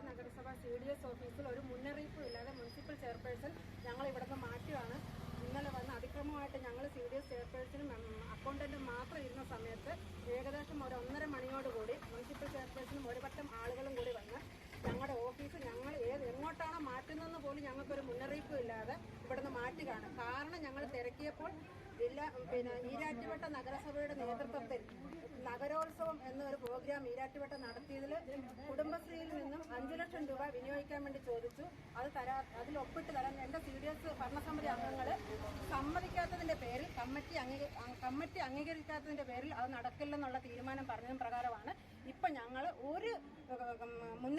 നഗരസഭ C D S ഓഫീസിൽ ഒരു മുന്നറിയിപ്പും ഇല്ലാതെ മുനിസിപ്പൽ ചെയർപേഴ്സൺ ഞങ്ങൾ ഇവിടുന്ന് മാറ്റുകയാണ് ഇന്നലെ വന്ന് അതിക്രമമായിട്ട് ഞങ്ങൾ സി ഡി എസ് ചെയർപേഴ്സണും അക്കൗണ്ടന്റും മാത്രം ഇരുന്ന സമയത്ത് ഏകദേശം ഒരു ഒന്നര മണിയോടുകൂടി മുനിസിപ്പൽ ചെയർപേഴ്സണും ഒരു വട്ടം ആളുകളും കൂടി വന്ന് ഞങ്ങളുടെ ഓഫീസ് ഞങ്ങൾ ഏത് എങ്ങോട്ടാണോ മാറ്റുന്നതെന്ന് പോലും ഞങ്ങൾക്കൊരു മുന്നറിയിപ്പും ഇല്ലാതെ ഇവിടുന്ന് മാറ്റുകയാണ് കാരണം ഞങ്ങൾ തിരക്കിയപ്പോൾ പിന്നെ ഈരാറ്റുപേട്ട നഗരസഭയുടെ നേതൃത്വത്തിൽ നഗരോത്സവം എന്നൊരു പ്രോഗ്രാം ഈരാറ്റുപേട്ട നടത്തിയതിൽ കുടുംബശ്രീയിൽ നിന്നും അഞ്ചു ലക്ഷം രൂപ വിനിയോഗിക്കാൻ വേണ്ടി ചോദിച്ചു. അത് തരാ അതിൽ ഒപ്പിട്ട് തരാൻ എന്റെ സി ഡി എസ് ഭരണസമിതി അംഗങ്ങൾ സമ്മതിക്കാത്തതിന്റെ പേരിൽ കമ്മിറ്റി കമ്മിറ്റി അംഗീകരിക്കാത്തതിന്റെ പേരിൽ അത് നടക്കില്ലെന്നുള്ള തീരുമാനം പറഞ്ഞതും പ്രകാരമാണ്. ഇപ്പം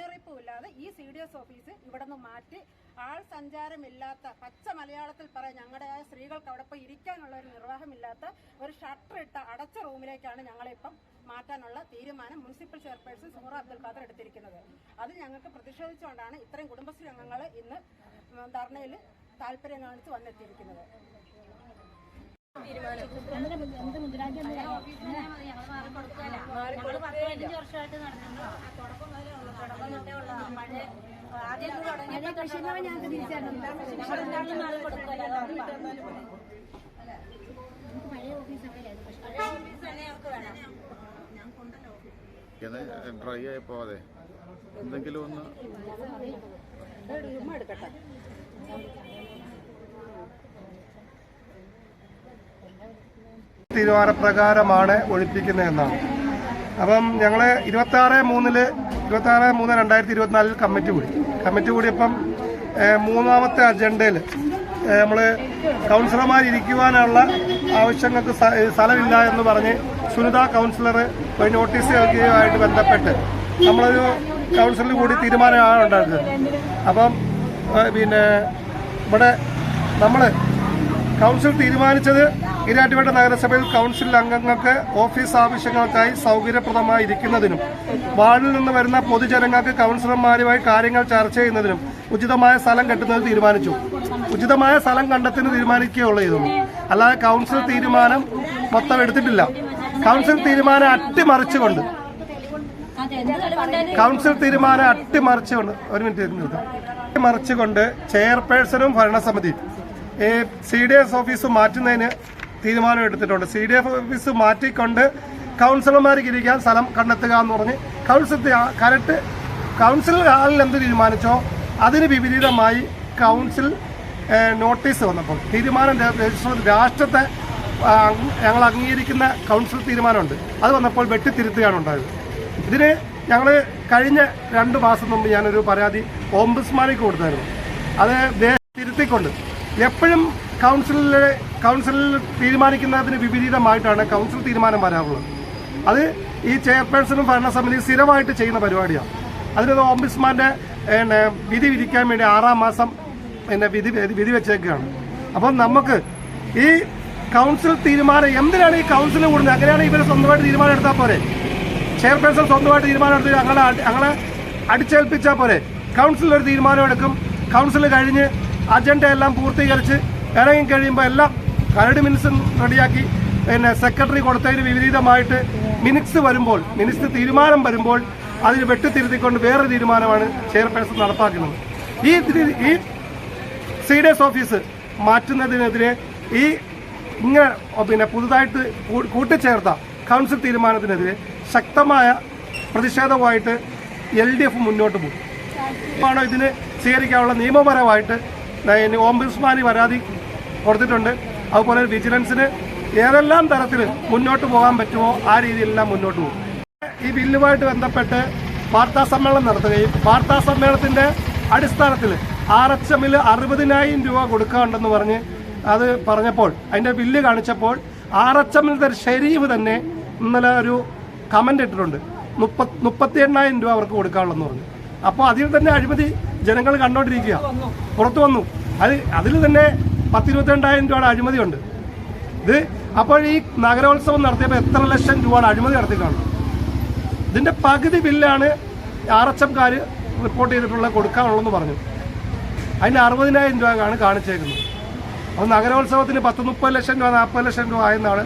മുന്നറിയിപ്പും ഇല്ലാതെ ഈ സി ഡി എസ് ഓഫീസ് ഇവിടെ നിന്ന് മാറ്റി ആൾ സഞ്ചാരമില്ലാത്ത പച്ച മലയാളത്തിൽ പറയാം ഞങ്ങളുടെ ആ സ്ത്രീകൾക്ക് അവിടെ പോയി ഇരിക്കാനുള്ള ഒരു നിർവാഹമില്ലാത്ത ഒരു ഷട്ടർ ഇട്ട അടച്ച റൂമിലേക്കാണ് ഞങ്ങളിപ്പം മാറ്റാനുള്ള തീരുമാനം മുനിസിപ്പൽ ചെയർപേഴ്സൺ സൂറ അബ്ദുൽ ഖാദർ എടുത്തിരിക്കുന്നത്. അത് ഞങ്ങൾക്ക് പ്രതിഷേധിച്ചുകൊണ്ടാണ് ഇത്രയും കുടുംബശ്രീ അംഗങ്ങൾ ഇന്ന് ധർണയിൽ താല്പര്യം കാണിച്ച് വന്നെത്തിയിരിക്കുന്നത്. ഞങ്ങൾ വേണം ഡ്രൈ ആയി പോവാതെ എന്തെങ്കിലും ഒന്ന് എടുക്കട്ടെ തീരുമാനപ്രകാരമാണ് ഒഴിപ്പിക്കുന്നതെന്നാണ്. അപ്പം ഞങ്ങൾ ഇരുപത്തി ആറ് മൂന്നിൽ ഇരുപത്തി ആറ് മൂന്ന് രണ്ടായിരത്തി ഇരുപത്തിനാലിൽ കമ്മിറ്റി കൂടി. കമ്മിറ്റി കൂടിയപ്പം മൂന്നാമത്തെ അജണ്ടയിൽ നമ്മൾ കൗൺസിലർമാർ ഇരിക്കുവാനുള്ള ആവശ്യങ്ങൾക്ക് സ്ഥലമില്ല എന്ന് പറഞ്ഞ് സുനിത കൗൺസിലർ ഒരു നോട്ടീസ് നൽകിയതുമായിട്ട് ബന്ധപ്പെട്ട് നമ്മളൊരു കൗൺസിലിൽ കൂടി തീരുമാനമാണ് ഉണ്ടായിരുന്നത്. അപ്പം പിന്നെ ഇവിടെ നമ്മൾ കൗൺസിൽ തീരുമാനിച്ചത് ഇരാറ്റുപേട്ട നഗരസഭയിൽ കൗൺസിൽ അംഗങ്ങൾക്ക് ഓഫീസ് ആവശ്യങ്ങൾക്കായി സൗകര്യപ്രദമായിരിക്കുന്നതിനും വാർഡിൽ നിന്ന് വരുന്ന പൊതുജനങ്ങൾക്ക് കൗൺസിലർമാരുമായി കാര്യങ്ങൾ ചർച്ച ചെയ്യുന്നതിനും ഉചിതമായ സ്ഥലം കെട്ടുന്നത് തീരുമാനിച്ചു. ഉചിതമായ സ്ഥലം കണ്ടെത്തുന്ന തീരുമാനിക്കുകയുള്ളൂ ഇതൊന്നും. അല്ലാതെ കൗൺസിൽ തീരുമാനം മൊത്തം എടുത്തിട്ടില്ല. കൗൺസിൽ തീരുമാനം അട്ടിമറിച്ചുകൊണ്ട്. കൗൺസിൽ തീരുമാനം അട്ടിമറിച്ചുകൊണ്ട്. ഒരു മിനിറ്റ്. അട്ടിമറിച്ചുകൊണ്ട് ചെയർപേഴ്സണും ഭരണസമിതിയും സി ഡി എസ് ഓഫീസ് മാറ്റുന്നതിന് തീരുമാനം എടുത്തിട്ടുണ്ട്. സി ഡി എഫ് ഓഫീസ് മാറ്റിക്കൊണ്ട് കൗൺസിലർമാർക്ക് ഇരിക്കാൻ സ്ഥലം കണ്ടെത്തുക എന്ന് പറഞ്ഞ് കൗൺസിൽ കറക്റ്റ് കൗൺസിൽ ഹാളിൽ എന്ത് തീരുമാനിച്ചോ അതിന് വിപരീതമായി കൗൺസിൽ നോട്ടീസ് വന്നപ്പോൾ തീരുമാനം രജിസ്റ്റർ രാഷ്ട്രത്തെ ഞങ്ങൾ അംഗീകരിക്കുന്ന കൗൺസിൽ തീരുമാനമുണ്ട്. അത് വന്നപ്പോൾ വെട്ടിത്തിരുത്തുകയാണ് ഉണ്ടായത്. ഇതിന് ഞങ്ങൾ കഴിഞ്ഞ രണ്ട് മാസം മുമ്പ് ഞാനൊരു പരാതി ഓംബുസ്മാനിക്ക് കൊടുത്തായിരുന്നു. അത് തിരുത്തിക്കൊണ്ട് എപ്പോഴും കൗൺസിലിലെ കൗൺസിലിൽ തീരുമാനിക്കുന്നതിന് വിപരീതമായിട്ടാണ് കൗൺസിൽ തീരുമാനം വരാറുള്ളത്. അത് ഈ ചെയർപേഴ്സണും ഭരണസമിതി സ്ഥിരമായിട്ട് ചെയ്യുന്ന പരിപാടിയാണ്. അതിന് ഓംബുസ്മാന്റെ പിന്നെ വിധി വിധിക്കാൻ വേണ്ടി ആറാം മാസം പിന്നെ വിധി വിധി വെച്ചേക്കുകയാണ് അപ്പം നമുക്ക് ഈ കൗൺസിൽ തീരുമാനം എന്തിനാണ് ഈ കൗൺസിൽ കൂടുന്നത്? അങ്ങനെയാണ് ഇവർ സ്വന്തമായിട്ട് തീരുമാനം എടുത്താൽ പോരെ? ചെയർപേഴ്സൺ സ്വന്തമായിട്ട് തീരുമാനം എടുത്ത് ഞങ്ങളെ ഞങ്ങളെ അടിച്ചേൽപ്പിച്ചാൽ പോരെ? കൗൺസിൽ ഒരു തീരുമാനം എടുക്കും. കൗൺസിൽ കഴിഞ്ഞ് അജണ്ട എല്ലാം പൂർത്തീകരിച്ച് ഇറങ്ങി കഴിയുമ്പോൾ എല്ലാം കരട് മിനിസും റെഡിയാക്കി. പിന്നെ സെക്രട്ടറി കൊടുത്തതിന് വിപരീതമായിട്ട് മിനിറ്റ്സ് വരുമ്പോൾ മിനിറ്റ്സ് തീരുമാനം വരുമ്പോൾ അതിന് വെട്ടിത്തിരുത്തിക്കൊണ്ട് വേറെ തീരുമാനമാണ് ചെയർപേഴ്സൺ നടപ്പാക്കുന്നത്. ഈ ഈ സി ഓഫീസ് മാറ്റുന്നതിനെതിരെ ഈ ഇങ്ങനെ പിന്നെ പുതുതായിട്ട് കൂട്ടിച്ചേർത്ത കൗൺസിൽ തീരുമാനത്തിനെതിരെ ശക്തമായ പ്രതിഷേധവുമായിട്ട് എൽ ഡി എഫ് മുന്നോട്ട് പോകും. ആണോ ഇതിന് സ്വീകരിക്കാനുള്ള നിയമപരമായിട്ട് ഓംബുഡ്സ്മാന് പരാതി കൊടുത്തിട്ടുണ്ട്. അതുപോലെ വിജിലൻസിന് ഏതെല്ലാം തരത്തിൽ മുന്നോട്ട് പോകാൻ പറ്റുമോ ആ രീതിയിലെല്ലാം മുന്നോട്ട് പോകും. ഈ ബില്ലുമായിട്ട് ബന്ധപ്പെട്ട് വാർത്താ സമ്മേളനം നടത്തുകയും വാർത്താ സമ്മേളനത്തിന്റെ അടിസ്ഥാനത്തിൽ ആർ എച്ച് എമ്മിൽ അറുപതിനായിരം രൂപ കൊടുക്കാനുണ്ടെന്ന് പറഞ്ഞ് അത് പറഞ്ഞപ്പോൾ അതിന്റെ ബില്ല് കാണിച്ചപ്പോൾ ആർ എച്ച് എമ്മിന്റെ ഷെരീഫ് തന്നെ ഇന്നലെ ഒരു കമന്റ് ഇട്ടിട്ടുണ്ട്. മുപ്പത്തി മുപ്പത്തി എണ്ണായിരം രൂപ അവർക്ക് കൊടുക്കാനുള്ളതെന്ന് പറഞ്ഞു. അപ്പോൾ അതിൽ തന്നെ അഴിമതി ജനങ്ങൾ കണ്ടോണ്ടിരിക്കുക. പുറത്തു വന്നു. അത് അതിൽ തന്നെ പത്തിരുപത്തിരണ്ടായിരം രൂപയുടെ അഴിമതിയുണ്ട്. ഇത് അപ്പോൾ ഈ നഗരോത്സവം നടത്തിയപ്പോൾ എത്ര ലക്ഷം രൂപയുടെ അഴിമതി നടത്തിയിട്ടാണ്. ഇതിന്റെ പകുതി ബില്ലാണ് ആർ എച്ച് എംകാർ റിപ്പോർട്ട് ചെയ്തിട്ടുള്ള കൊടുക്കാനുള്ളതെന്ന് പറഞ്ഞു. അതിന് അറുപതിനായിരം രൂപയാണ് കാണിച്ചേക്കുന്നത്. അപ്പോൾ നഗരോത്സവത്തിന് പത്ത് മുപ്പത് ലക്ഷം രൂപ നാൽപ്പത് ലക്ഷം രൂപ ആയെന്നാണ്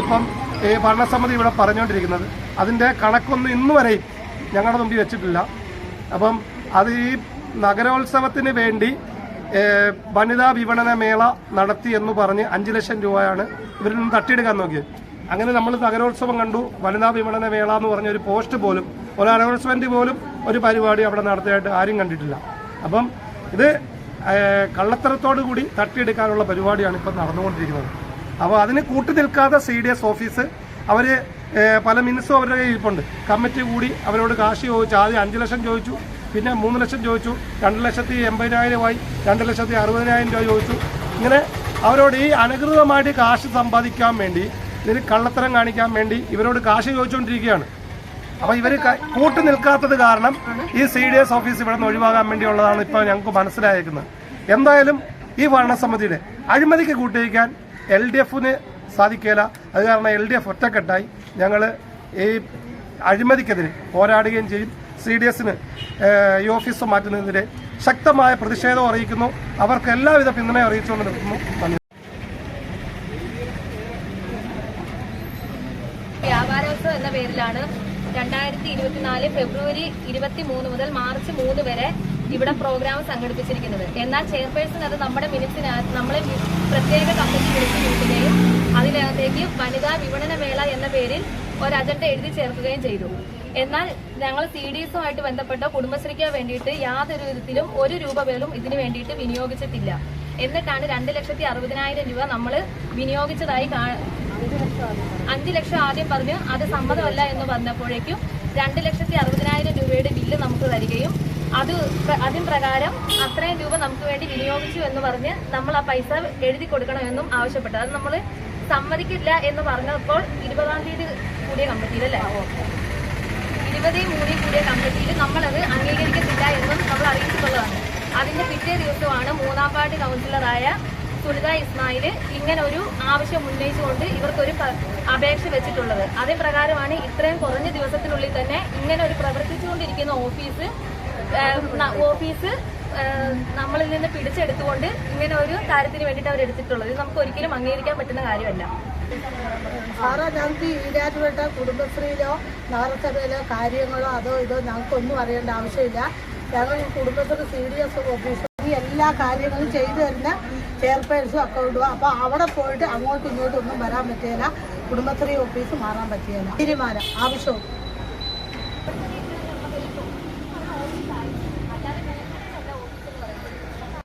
ഇപ്പം ഈ ഭരണസമിതി ഇവിടെ പറഞ്ഞുകൊണ്ടിരിക്കുന്നത്. അതിന്റെ കണക്കൊന്നും ഇന്നു വരെയും ഞങ്ങളുടെ മുമ്പിൽ വെച്ചിട്ടില്ല. അപ്പം അത് ഈ നഗരോത്സവത്തിന് വേണ്ടി വനിതാ വിപണന മേള നടത്തി എന്ന് പറഞ്ഞ് അഞ്ച് ലക്ഷം രൂപയാണ് ഇവരിൽ നിന്ന് തട്ടിയെടുക്കാൻ നോക്കിയത്. അങ്ങനെ നമ്മൾ നഗരോത്സവം കണ്ടു. വനിതാ വിപണന മേള എന്ന് പറഞ്ഞ ഒരു പോസ്റ്റ് പോലും ഒരു അനൗൺസ്മെന്റ് പോലും ഒരു പരിപാടി അവിടെ നടത്തിയായിട്ട് ആരും കണ്ടിട്ടില്ല. അപ്പം ഇത് കള്ളത്തരത്തോടു കൂടി തട്ടിയെടുക്കാനുള്ള പരിപാടിയാണ് ഇപ്പം നടന്നുകൊണ്ടിരിക്കുന്നത്. അപ്പോൾ അതിന് കൂട്ടി നിൽക്കാതെ സി ഡി എസ് ഓഫീസ് അവർ പല മിനിസും അവരുടെ കയ്യിൽ ഇരിപ്പുണ്ട് കമ്മിറ്റി കൂടി അവരോട് കാശ് ചോദിച്ചു ആദ്യം അഞ്ച് ലക്ഷം ചോദിച്ചു. പിന്നെ മൂന്ന് ലക്ഷം ചോദിച്ചു രണ്ട് ലക്ഷത്തി എൺപതിനായിരമായി രണ്ട് ലക്ഷത്തി അറുപതിനായിരം രൂപ ചോദിച്ചു. ഇങ്ങനെ അവരോട് ഈ അനധികൃതമായിട്ട് കാശ് സമ്പാദിക്കാൻ വേണ്ടി ഇതിന് കള്ളത്തരം കാണിക്കാൻ വേണ്ടി ഇവരോട് കാശ് ചോദിച്ചുകൊണ്ടിരിക്കുകയാണ്. അപ്പൊ ഇവർ കൂട്ടു നിൽക്കാത്തത് കാരണം ഈ സി ഡി എസ് ഓഫീസ് ഇവിടെ നിന്ന് ഒഴിവാകാൻ വേണ്ടിയുള്ളതാണ് ഇപ്പോൾ ഞങ്ങൾക്ക് മനസ്സിലായേക്കുന്നത്. എന്തായാലും ഈ ഭരണസമിതിയുടെ അഴിമതിക്ക് കൂട്ടിയിരിക്കാൻ എൽ ഡി എഫിന് സാധിക്കില്ല അത് കാരണം എൽ ഡി എഫ് ഒറ്റക്കെട്ടായി ഞങ്ങൾ ഈ അഴിമതിക്കെതിരെ പോരാടുകയും ചെയ്യും. സി ഡി എസിന് ഈ ഓഫീസ് മാറ്റുന്നതിനെതിരെ ശക്തമായ പ്രതിഷേധം അറിയിക്കുന്നു. അവർക്ക് എല്ലാവിധ പിന്തുണയും അറിയിച്ചുകൊണ്ട് നിൽക്കുന്നു നന്ദി. വ്യാപാരോത്സവം എന്ന പേരിലാണ് രണ്ടായിരത്തി ഇരുപത്തിനാല് ഫെബ്രുവരി ഇരുപത്തി മൂന്ന് മുതൽ മാർച്ച് മൂന്ന് വരെ ഇവിടെ പ്രോഗ്രാം സംഘടിപ്പിച്ചിരിക്കുന്നത്. എന്നാൽ ചെയർപേഴ്സൺ അത് നമ്മുടെ മിനിറ്റ്സിനകത്ത് നമ്മളെ പ്രത്യേക കമ്മിറ്റി വിളിച്ചു കൂട്ടുകയും അതിനകത്തേക്ക് വനിതാ വിപണന മേള എന്ന പേരിൽ ഒരു അജണ്ട എഴുതി ചേർക്കുകയും ചെയ്തു. എന്നാൽ ഞങ്ങൾ സി ഡി എസുമായിട്ട് ബന്ധപ്പെട്ട കുടുംബശ്രീക്ക് വേണ്ടിയിട്ട് യാതൊരു വിധത്തിലും ഒരു രൂപ പോലും ഇതിനു വേണ്ടിയിട്ട് വിനിയോഗിച്ചിട്ടില്ല. എന്നിട്ടാണ് രണ്ട് ലക്ഷത്തി അറുപതിനായിരം രൂപ നമ്മൾ വിനിയോഗിച്ചതായി അഞ്ചു ലക്ഷം ആദ്യം പറഞ്ഞു അത് സമ്മതമല്ല എന്ന് പറഞ്ഞപ്പോഴേക്കും രണ്ട് ലക്ഷത്തി അറുപതിനായിരം രൂപയുടെ ബില്ല് നമുക്ക് തരികയും അത് അതിന് പ്രകാരം അത്രയും രൂപ നമുക്ക് വേണ്ടി വിനിയോഗിച്ചു എന്ന് പറഞ്ഞ് നമ്മൾ ആ പൈസ എഴുതി കൊടുക്കണമെന്നും ആവശ്യപ്പെട്ടു. അത് നമ്മൾ സമ്മതിക്കില്ല എന്ന് പറഞ്ഞപ്പോൾ ഇരുപതാം തീയതി കൂടിയ കമ്മിറ്റിയിലല്ലേ? ഇരുപതേ മൂന്നിൽ കൂടിയ കമ്മിറ്റിയിൽ നമ്മളത് അംഗീകരിക്കത്തില്ല എന്നും നമ്മൾ അറിയിച്ചിട്ടുള്ളതാണ്. അതിന്റെ പിറ്റേ ദിവസമാണ് മൂന്നാം പാർട്ടി കൗൺസിലറായ സുനിത ഇസ്മായിൽ ഇങ്ങനെ ഒരു ആവശ്യം ഉന്നയിച്ചുകൊണ്ട് ഇവർക്കൊരു അപേക്ഷ വെച്ചിട്ടുള്ളത്. അതേ പ്രകാരമാണ് ഇത്രയും കുറഞ്ഞ ദിവസത്തിനുള്ളിൽ തന്നെ ഇങ്ങനെ ഒരു പ്രവർത്തിച്ചുകൊണ്ടിരിക്കുന്ന ഓഫീസ് ഓഫീസ് നമ്മളിൽ നിന്ന് പിടിച്ചെടുത്തുകൊണ്ട് ഇങ്ങനെ ഒരു കാര്യത്തിന് വേണ്ടിയിട്ട് അവർ എടുത്തിട്ടുള്ളത് നമുക്ക് ഒരിക്കലും അംഗീകരിക്കാൻ പറ്റുന്ന കാര്യമല്ല. സാറേ ഞങ്ങൾക്ക് ഈരാറ്റുപേട്ട കുടുംബശ്രീയിലോ നഗരസഭയിലോ കാര്യങ്ങളോ അതോ ഇതോ ഞങ്ങൾക്കൊന്നും അറിയേണ്ട ആവശ്യമില്ല. ഞങ്ങൾ Kudumbashree C D S office എല്ലാ കാര്യങ്ങളും ചെയ്തു തരുന്ന ചെയർപേഴ്സും അക്കൗണ്ടും അപ്പോൾ അവിടെ പോയിട്ട് അങ്ങോട്ടും ഇങ്ങോട്ടും ഒന്നും വരാൻ പറ്റിയില്ല കുടുംബശ്രീ ഓഫീസ് മാറാൻ പറ്റിയില്ല തീരുമാനം. ആവശ്യവും.